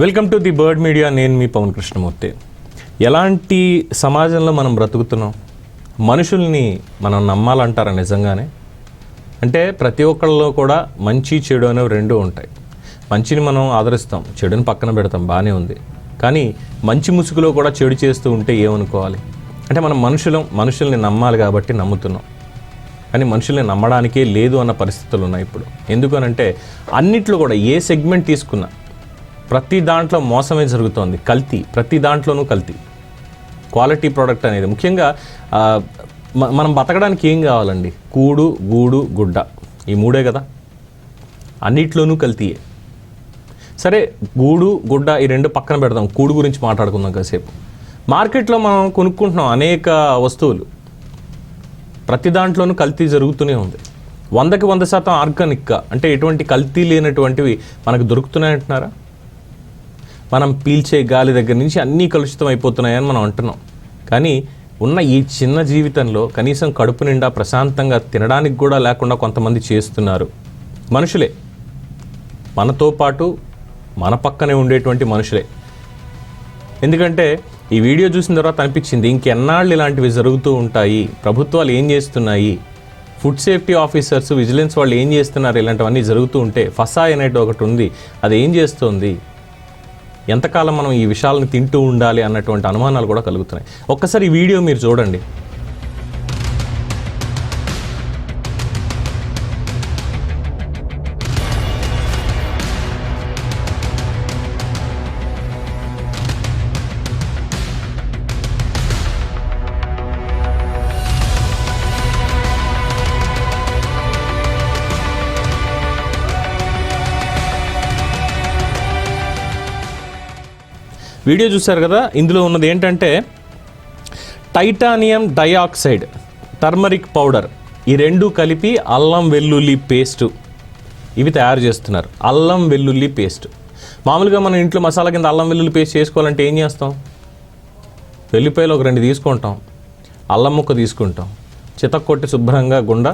Welcome to the bird media నేను మీ పవన్ కృష్ణమూర్తి. ఎలాంటి సమాజంలో మనం బ్రతుకుతున్నాం? మనుషుల్ని మనం నమ్మాలంటారా నిజంగానే? అంటే ప్రతి ఒక్కళ్ళలో కూడా మంచి చెడు అనేవి రెండు ఉంటాయి. మంచిని మనం ఆదరిస్తాం చెడుని పక్కన పెడతాం బాగానే ఉంది. కానీ మంచి ముసుగులో కూడా చెడు చేస్తూ ఉంటే ఏమనుకోవాలి? అంటే మనం మనుషులం మనుషుల్ని నమ్మాలి కాబట్టి నమ్ముతున్నాం. కానీ మనుషుల్ని నమ్మడానికే లేదు అన్న పరిస్థితులు ఉన్నాయి ఇప్పుడు. ఎందుకనంటే అన్నిట్లో కూడా ఏ సెగ్మెంట్ తీసుకున్నా ప్రతి దాంట్లో మోసమే జరుగుతోంది. కల్తీ. ప్రతి దాంట్లోనూ కల్తీ. క్వాలిటీ ప్రోడక్ట్ అనేది. ముఖ్యంగా మనం బతకడానికి ఏం కావాలండి? కూడు గూడు గుడ్డ. ఈ మూడే కదా? అన్నిట్లోనూ కల్తీయే. సరే గూడు గుడ్డ ఈ రెండు పక్కన పెడదాం. కూడు గురించి మాట్లాడుకుందాం కాసేపు. మార్కెట్లో మనం కొనుక్కుంటున్నాం అనేక వస్తువులు. ప్రతి దాంట్లోనూ కల్తీ జరుగుతూనే ఉంది. వందకి వంద శాతం ఆర్గానిక్గా అంటే ఎటువంటి కల్తీ లేనటువంటివి మనకు దొరుకుతున్నాయంటున్నారా? మనం పీల్చే గాలి దగ్గర నుంచి అన్నీ కలుషితం అయిపోతున్నాయని మనం అంటున్నాం. కానీ ఉన్న ఈ చిన్న జీవితంలో కనీసం కడుపు నిండా ప్రశాంతంగా తినడానికి కూడా లేకుండా కొంతమంది చేస్తున్నారు. మనుషులే. మనతో పాటు మన పక్కనే ఉండేటువంటి మనుషులే. ఎందుకంటే ఈ వీడియో చూసిన తర్వాత అనిపించింది ఇంకెన్నాళ్ళు ఇలాంటివి జరుగుతూ ఉంటాయి ప్రభుత్వాలు ఏం చేస్తున్నాయి ఫుడ్ సేఫ్టీ ఆఫీసర్స్ విజిలెన్స్ వాళ్ళు ఏం చేస్తున్నారు ఇలాంటివన్నీ జరుగుతూ ఉంటే ఫసా అనేది ఒకటి ఉంది. అది ఏం చేస్తుంది? ఎంతకాలం మనం ఈ విషయాలను తింటూ ఉండాలి అన్నటువంటి అనుమానాలు కూడా కలుగుతున్నాయి. ఒక్కసారి ఈ వీడియో మీరు చూడండి. వీడియో చూశారు కదా? ఇందులో ఉన్నది ఏంటంటే టైటానియం డయాక్సైడ్ టర్మరిక్ పౌడర్ ఈ రెండు కలిపి అల్లం వెల్లుల్లి పేస్టు. ఇవి తయారు చేస్తున్నారు. అల్లం వెల్లుల్లి పేస్ట్. మామూలుగా మనం ఇంట్లో మసాలా కింద అల్లం వెల్లుల్లి పేస్ట్ చేసుకోవాలంటే ఏం చేస్తాం? వెల్లిపాయలు ఒక రెండు తీసుకుంటాం. అల్లం ముక్క తీసుకుంటాం. చితక్కొట్టి శుభ్రంగా గుండ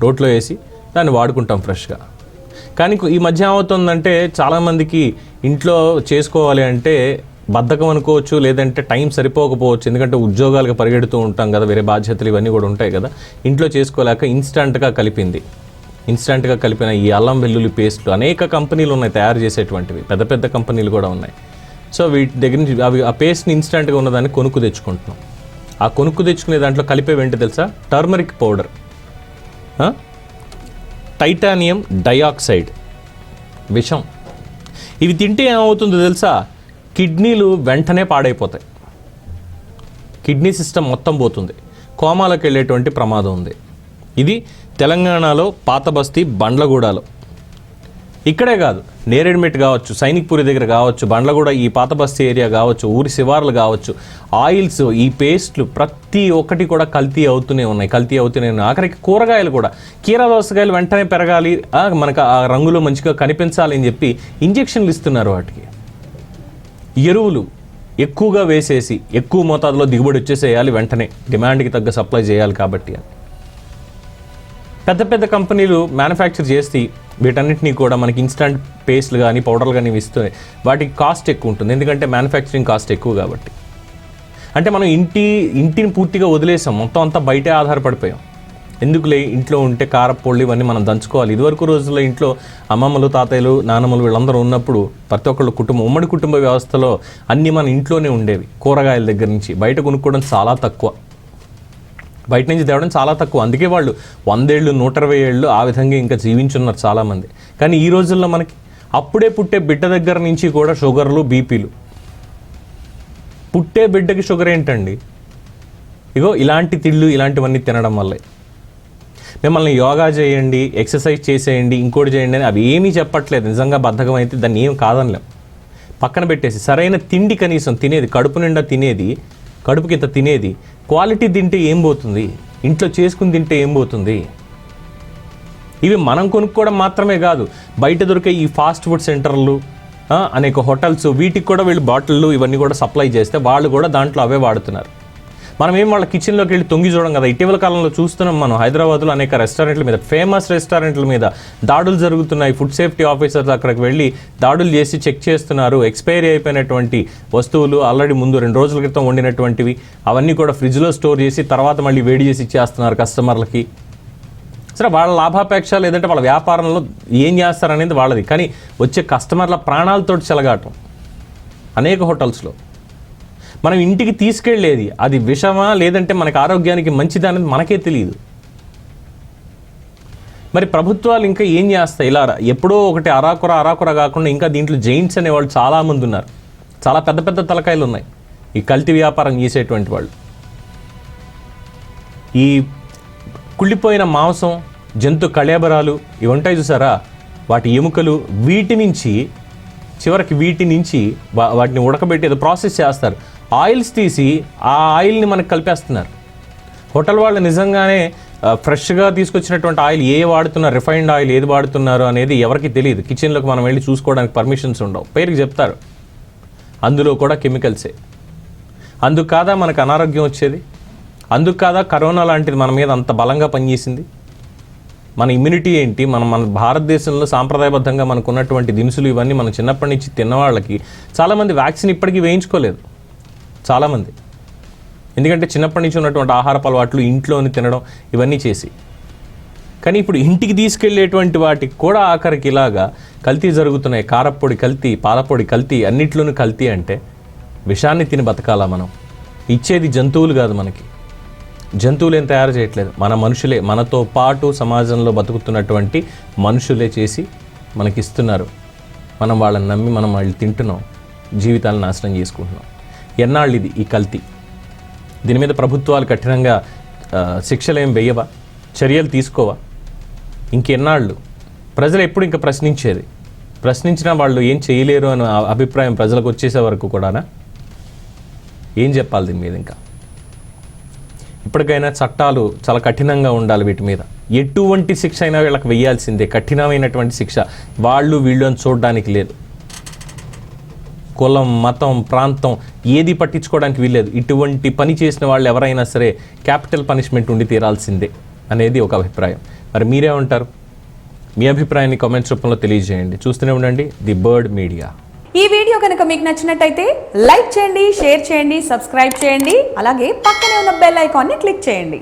రోట్లో వేసి దాన్ని వాడుకుంటాం ఫ్రెష్గా. కానీ ఈ మధ్య ఏమవుతుందంటే చాలామందికి ఇంట్లో చేసుకోవాలి అంటే బద్ధకం అనుకోవచ్చు లేదంటే టైం సరిపోకపోవచ్చు. ఎందుకంటే ఉద్యోగాలకు పరిగెడుతూ ఉంటాం కదా వేరే బాధ్యతలు ఇవన్నీ కూడా ఉంటాయి కదా. ఇంట్లో చేసుకోలేక ఇన్స్టంట్గా కలిపింది. ఇన్స్టంట్గా కలిపిన ఈ అల్లం వెల్లుల్లి పేస్ట్లు అనేక కంపెనీలు ఉన్నాయి తయారు చేసేటువంటివి. పెద్ద పెద్ద కంపెనీలు కూడా ఉన్నాయి. సో వీటి దగ్గర నుంచి అవి ఆ పేస్ట్ని ఇన్స్టంట్గా ఉన్నదాన్ని కొనుక్కు తెచ్చుకుంటున్నాం. ఆ కొనుక్కు తెచ్చుకునే దాంట్లో కలిపేవేంటి తెలుసా? Turmeric powder. Titanium dioxide. విషం. ఇవి తింటే ఏమవుతుందో తెలుసా? కిడ్నీలు వెంటనే పాడైపోతాయి. కిడ్నీ సిస్టమ్ మొత్తం పోతుంది. కోమాలకు వెళ్ళేటువంటి ప్రమాదం ఉంది. ఇది తెలంగాణలో పాత బస్తీ బండ్లగూడలో. ఇక్కడే కాదు నేరేడ్మెట్ కావచ్చు సైనిక్పూరి దగ్గర కావచ్చు బండ్లగూడ ఈ పాత బస్తీ ఏరియా కావచ్చు ఊరి శివార్లు కావచ్చు ఆయిల్స్ ఈ పేస్ట్లు ప్రతి ఒక్కటి కూడా కల్తీ అవుతూనే ఉన్నాయి కల్తీ అవుతూనే ఉన్నాయి. ఆఖరికి కూరగాయలు కూడా. కీరా దోసకాయలు వెంటనే పెరగాలి మనకు ఆ రంగులో మంచిగా కనిపించాలి అని చెప్పి ఇంజెక్షన్లు ఇస్తున్నారు వాటికి. ఎరువులు ఎక్కువగా వేసేసి ఎక్కువ మోతాదులో దిగుబడి వచ్చేసేయాలి వెంటనే డిమాండ్కి తగ్గ సప్లై చేయాలి కాబట్టి అని. పెద్ద పెద్ద కంపెనీలు మ్యానుఫ్యాక్చర్ చేసి వీటన్నిటినీ కూడా మనకి ఇన్స్టంట్ పేస్ట్లు కానీ పౌడర్లు కానీ ఇస్తున్నాయి. వాటికి కాస్ట్ ఎక్కువ ఉంటుంది. ఎందుకంటే మ్యానుఫ్యాక్చరింగ్ కాస్ట్ ఎక్కువ కాబట్టి. అంటే మనం ఇంటి ఇంటిని పూర్తిగా వదిలేసాం. మొత్తం అంతా బయటే ఆధారపడిపోయాం. ఎందుకులే? ఇంట్లో ఉంటే కారపొళ్ళు ఇవన్నీ మనం దంచుకోవాలి. ఇదివరకు రోజుల్లో ఇంట్లో అమ్మమ్మలు తాతయ్యలు నానమ్మలు వీళ్ళందరూ ఉన్నప్పుడు ప్రతి ఒక్కళ్ళు కుటుంబం ఉమ్మడి కుటుంబ వ్యవస్థలో అన్నీ మన ఇంట్లోనే ఉండేవి. కూరగాయల దగ్గర నుంచి బయట కొనుక్కోవడం చాలా తక్కువ. బయట నుంచి తేవడం చాలా తక్కువ. అందుకే వాళ్ళు వందేళ్ళు నూట ఇరవై ఏళ్ళు ఆ విధంగా ఇంకా జీవించున్నారు చాలామంది. కానీ ఈ రోజుల్లో మనకి అప్పుడే పుట్టే బిడ్డ దగ్గర నుంచి కూడా షుగర్లు బీపీలు. పుట్టే బిడ్డకి షుగర్ ఏంటండి? ఇగో ఇలాంటి తిళ్ళు ఇలాంటివన్నీ తినడం వల్లే. మిమ్మల్ని యోగా చేయండి ఎక్సర్సైజ్ చేసేయండి ఇంకోటి చేయండి అని అవి ఏమీ చెప్పట్లేదు. నిజంగా బద్ధకం అయితే దాన్ని ఏం కాదనిలేం. పక్కన పెట్టేసి సరైన తిండి కనీసం తినేది కడుపు నిండా తినేది కడుపుకి ఇంత తినేది క్వాలిటీ తింటే ఏం పోతుంది? ఇంట్లో చేసుకుని తింటే ఏం పోతుంది? ఇవి మనం కొనుక్కోవడం మాత్రమే కాదు బయట దొరికే ఈ ఫాస్ట్ ఫుడ్ సెంటర్లు అనేక హోటల్స్ వీటికి కూడా వీళ్ళు బాటిళ్ళు ఇవన్నీ కూడా సప్లై చేస్తే వాళ్ళు కూడా దాంట్లో అవే వాడుతున్నారు. మనం ఏం వాళ్ళ కిచెన్లోకి వెళ్ళి తొంగి చూడడం కదా? ఇటీవల కాలంలో చూస్తున్నాం మనం హైదరాబాద్లో అనేక రెస్టారెంట్ల మీద ఫేమస్ రెస్టారెంట్ల మీద దాడులు జరుగుతున్నాయి. ఫుడ్ సేఫ్టీ ఆఫీసర్స్ అక్కడికి వెళ్ళి దాడులు చేసి చెక్ చేస్తున్నారు. ఎక్స్పైరీ అయిపోయినటువంటి వస్తువులు ఆల్రెడీ ముందు రెండు రోజుల క్రితం వండినటువంటివి. అవన్నీ కూడా ఫ్రిడ్జ్లో స్టోర్ చేసి తర్వాత మళ్ళీ వేడి చేసి ఇచ్చేస్తున్నారు కస్టమర్లకి సరే వాళ్ళ లాభాపేక్ష లేదంటే వాళ్ళ వ్యాపారంలో ఏం చేస్తారనేది వాళ్ళది. కానీ వచ్చే కస్టమర్ల ప్రాణాలతోటి చెలగాటం. అనేక హోటల్స్లో మనం ఇంటికి తీసుకెళ్ళేది అది విషమా లేదంటే మనకి ఆరోగ్యానికి మంచిదా అనేది మనకే తెలియదు. మరి ప్రభుత్వాలు ఇంకా ఏం చేస్తాయి? ఇలా ఎప్పుడో ఒకటి అరాకుర అరాకుర కాకుండా ఇంకా దీంట్లో జైంట్స్ అనేవాళ్ళు చాలామంది ఉన్నారు. చాలా పెద్ద పెద్ద తలకాయలు ఉన్నాయి. ఈ కల్తీ వ్యాపారం చేసేటువంటి వాళ్ళు. ఈ కుళ్ళిపోయిన మాంసం జంతు కళేబరాలు ఇవి ఉంటాయి చూసారా? వాటి ఎముకలు వీటి నుంచి చివరికి వీటి నుంచి వాటిని ఉడకబెట్టి ఏదో ప్రాసెస్ చేస్తారు. ఆయిల్స్ తీసి ఆ ఆయిల్ని మనకు కలిపేస్తున్నారు. హోటల్ వాళ్ళు నిజంగానే ఫ్రెష్గా తీసుకొచ్చినటువంటి ఆయిల్ ఏ వాడుతున్నారు రిఫైన్డ్ ఆయిల్ ఏది వాడుతున్నారు అనేది ఎవరికి తెలియదు. కిచెన్లోకి మనం వెళ్ళి చూసుకోవడానికి పర్మిషన్స్ ఉండవు. పేరుకి చెప్తారు. అందులో కూడా కెమికల్సే. అందుకు కాదా మనకు అనారోగ్యం వచ్చేది? అందుకు కాదా కరోనా లాంటిది మన మీద అంత బలంగా పనిచేసింది? మన ఇమ్యూనిటీ ఏంటి? మనం మన భారతదేశంలో సాంప్రదాయబద్ధంగా మనకు ఉన్నటువంటి దినుసులు ఇవన్నీ మనం చిన్నప్పటి నుంచి తిన్నవాళ్ళకి చాలామంది వ్యాక్సిన్ ఇప్పటికీ వేయించుకోలేదు. చాలామంది. ఎందుకంటే చిన్నప్పటి నుంచి ఉన్నటువంటి ఆహారపు అలవాట్లు ఇంట్లోని తినడం ఇవన్నీ చేసి. కానీ ఇప్పుడు ఇంటికి తీసుకెళ్ళేటువంటి వాటికి కూడా ఆఖరికి ఇలాగా కల్తీ జరుగుతున్నాయి. కారప్పొడి కల్తీ పాలపొడి కల్తీ అన్నిట్లోనూ కల్తీ అంటే విషాన్ని తిని బతకాలా మనం? ఇచ్చేది జంతువులు కాదు మనకి. జంతువులు ఏం తయారు చేయట్లేదు. మన మనుషులే మనతో పాటు సమాజంలో బతుకుతున్నటువంటి మనుషులే చేసి మనకి ఇస్తున్నారు మనం వాళ్ళని నమ్మి మనం వాళ్ళు తింటున్నాం. జీవితాలను నాశనం చేసుకుంటున్నాం. ఎన్నాళ్ళు ఇది ఈ కల్తీ? దీని మీద ప్రభుత్వాలు కఠినంగా శిక్షలు ఏం వేయవా? చర్యలు తీసుకోవా? ఇంకెన్నాళ్ళు? ప్రజలు ఎప్పుడు ఇంకా ప్రశ్నించేది? ప్రశ్నించినా వాళ్ళు ఏం చేయలేరు అనే ఆ అభిప్రాయం ప్రజలకు వచ్చేసే వరకు కూడానా? ఏం చెప్పాలి దీని మీద ఇంకా? ఇప్పటికైనా చట్టాలు చాలా కఠినంగా ఉండాలి వీటి మీద. ఎటువంటి శిక్ష అయినా వీళ్ళకి వెయ్యాల్సిందే కఠినమైనటువంటి శిక్ష. వాళ్ళు వీళ్ళు అని చూడడానికి లేదు. కులం మతం ప్రాంతం ఏది పట్టించుకోవడానికి వీల్లేదు. ఇటువంటి పని చేసిన వాళ్ళు ఎవరైనా సరే క్యాపిటల్ పనిష్మెంట్ ఉండి తీరాల్సిందే అనేది ఒక అభిప్రాయం. మరి మీరేమంటారు? మీ అభిప్రాయాన్ని కామెంట్స్ రూపంలో తెలియజేయండి. చూస్తూనే ఉండండి ది బర్డ్ మీడియా. ఈ వీడియో కనుక మీకు నచ్చినట్టయితే లైక్ చేయండి షేర్ చేయండి సబ్స్క్రైబ్ చేయండి అలాగే పక్కనే ఉన్న బెల్ ఐకాన్ని క్లిక్ చేయండి.